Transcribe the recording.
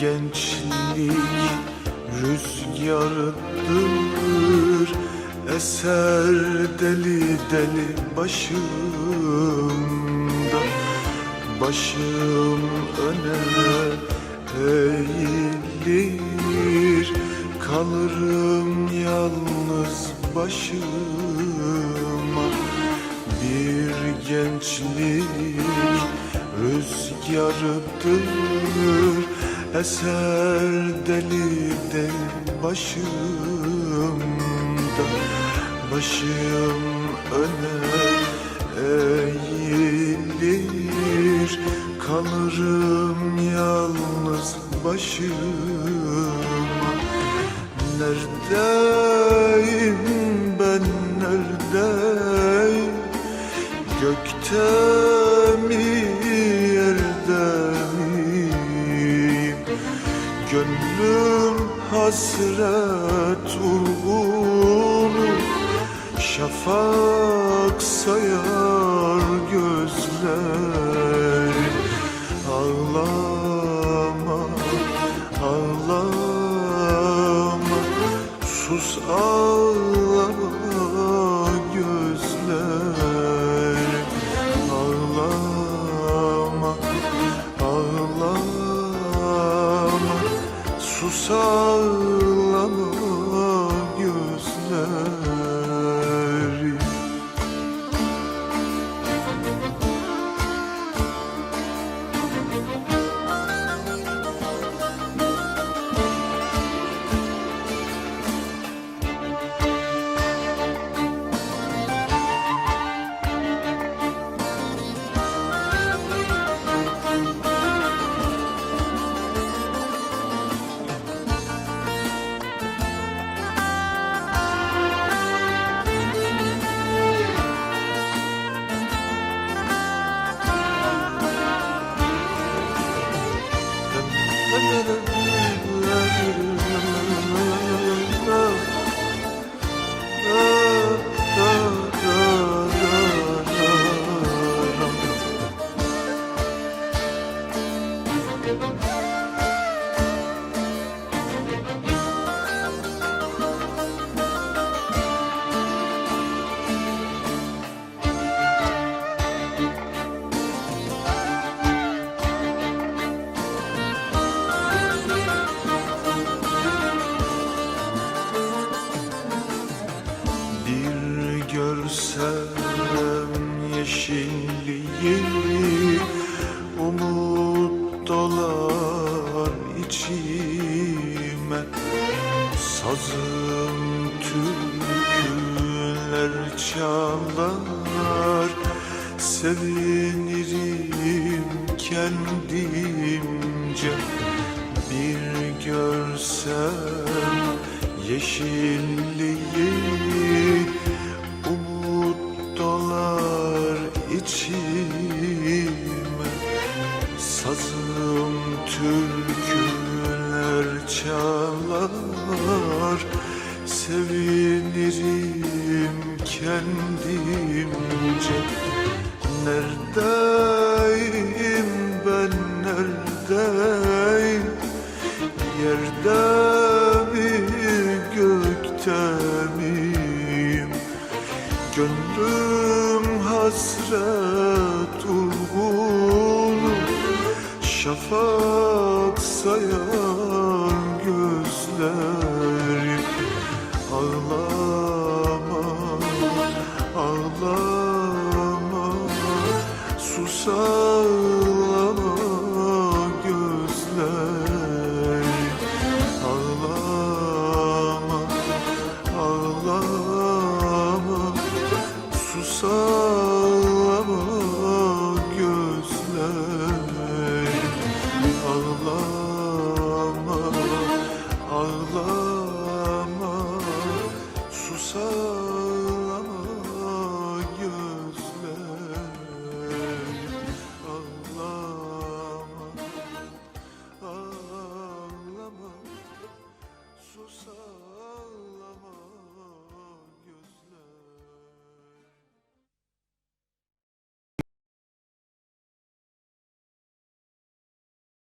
Gençlik rüzgarıdır Eser deli deli başımda. Başım öne eğilir Kalırım yalnız başıma. Bir gençlik rüzgarıdır Eser deli deli başımda Başım öne eğilir. Kalırım yalnız başıma Neredeyim ben neredeyim? Gökte hasret uğrunu Şafak sayar gözler. Ağlama, ağlama. Sus ağlama Bir yeşilliği Umut dolar içime. Sazım türküler çalar Sevinirim kendimce. Bir görsem yeşilliği Sevinirim kendimce. Neredeyim ben neredeyim? Yerde mi gökte miyim? Gönlüm hasret ulgunu Şafak sayan